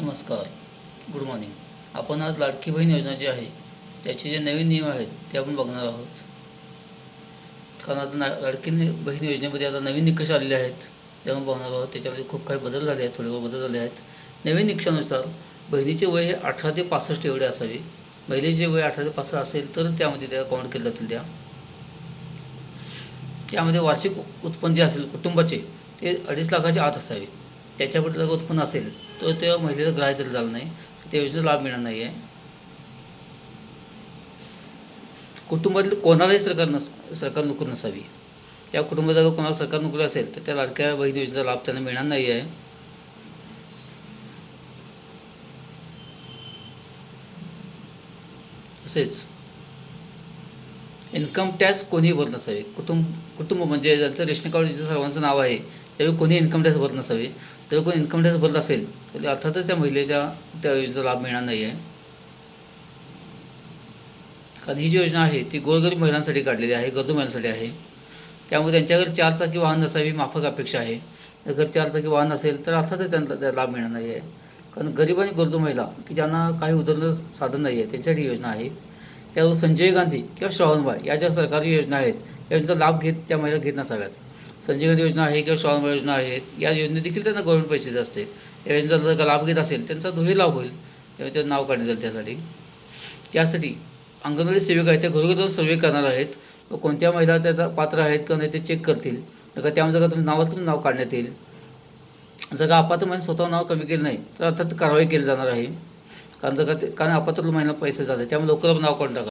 नमस्कार good morning. आपण आज लाडकी बहीण योजना जी आहे त्याचे जे नवीन नियम आहेत ते आपण बघणार आहोत. कारण आता ना लाडकी बहीण योजनेमध्ये आता नवीन निकष आलेले आहेत ते आपण बघणार आहोत. त्याच्यामध्ये खूप काही बदल झाले आहेत थोडेफार बदल झाले आहेत. नवीन निकषानुसार बहिणीचे वय हे अठरा ते पासष्ट एवढे असावे. महिलेचे वय अठरा ते पासष्ट असेल तर त्यामध्ये त्या काउंट केलं जातील त्या. त्यामध्ये वार्षिक उत्पन्न जे असेल कुटुंबाचे ते अडीच लाखाच्या आत असावे. त्याच्याबद्दल जर उत्पन्न असेल तर त्या महिलेला ग्राह्य धरलं झालं नाही. त्या योजनेचा लाभ मिळणार नाही आहे कुटुंबातील कोणालाही सरकार नस सरकार नोकरी नसावी. या कुटुंबात जर कोणाला सरकार नोकरी असेल तर त्या लाडक्या बहीण योजनेचा लाभ त्यांना मिळणार नाही आहे तसेच इन्कम टॅक्स कोणीही भरत नसावे. कुटुंब कुटुंब म्हणजे ज्यांचं रेशन कार्ड सर्वांचं नाव आहे त्यावेळी कोणी इन्कम टॅक्स भरत नसावे. जर कोणी इन्कम टॅक्स भरत असेल तर अर्थातच त्या महिलेच्या त्या योजनेचा लाभ मिळणार नाही आहे. कारण ही जी योजना आहे ती गोरगरीब महिलांसाठी काढलेली आहे गरजू महिलांसाठी आहे. त्यामुळे त्यांच्याकडे चारचाकी वाहन नसावी माफक अपेक्षा आहे. जर घर वाहन असेल तर अर्थातच त्यांना त्याचा लाभ मिळणार नाही आहे. कारण गरीब आणि गरजू महिला की ज्यांना काही उदरनं साधन नाही आहे त्यांच्यासाठी योजना आहे. त्यावर संजय गांधी किंवा श्रावणबाई या ज्या सरकारी योजना आहेत या योजनेचा लाभ घेत त्या महिला घेत नसाव्यात. संजय योजना आहे किंवा स्वावलंबन योजना आहेत या योजने देखील त्यांना गव्हर्मेंट पैसे असते या योजनेचा जर का लाभ घेत असेल त्यांचा दोही लाभ होईल. त्यामुळे त्याचं नाव काढण्यात जाईल त्यासाठी. त्यासाठी अंगणवाडी सेविका आहेत त्या घरोघर जाऊन सर्वे करणार आहेत. व कोणत्या महिला त्याचा पात्र आहेत किंवा नाही ते चेक करतील. का त्यामध्ये जर का तुम्ही नावातून नाव काढण्यात येईल. जर का अपात्र स्वतः नाव कमी केलं नाही तर अर्थात कारवाई केली जाणार आहे. कारण जर का ते कारण अपात्र महिला पैसे जातात त्यामुळे लवकर नाव काढून टाका.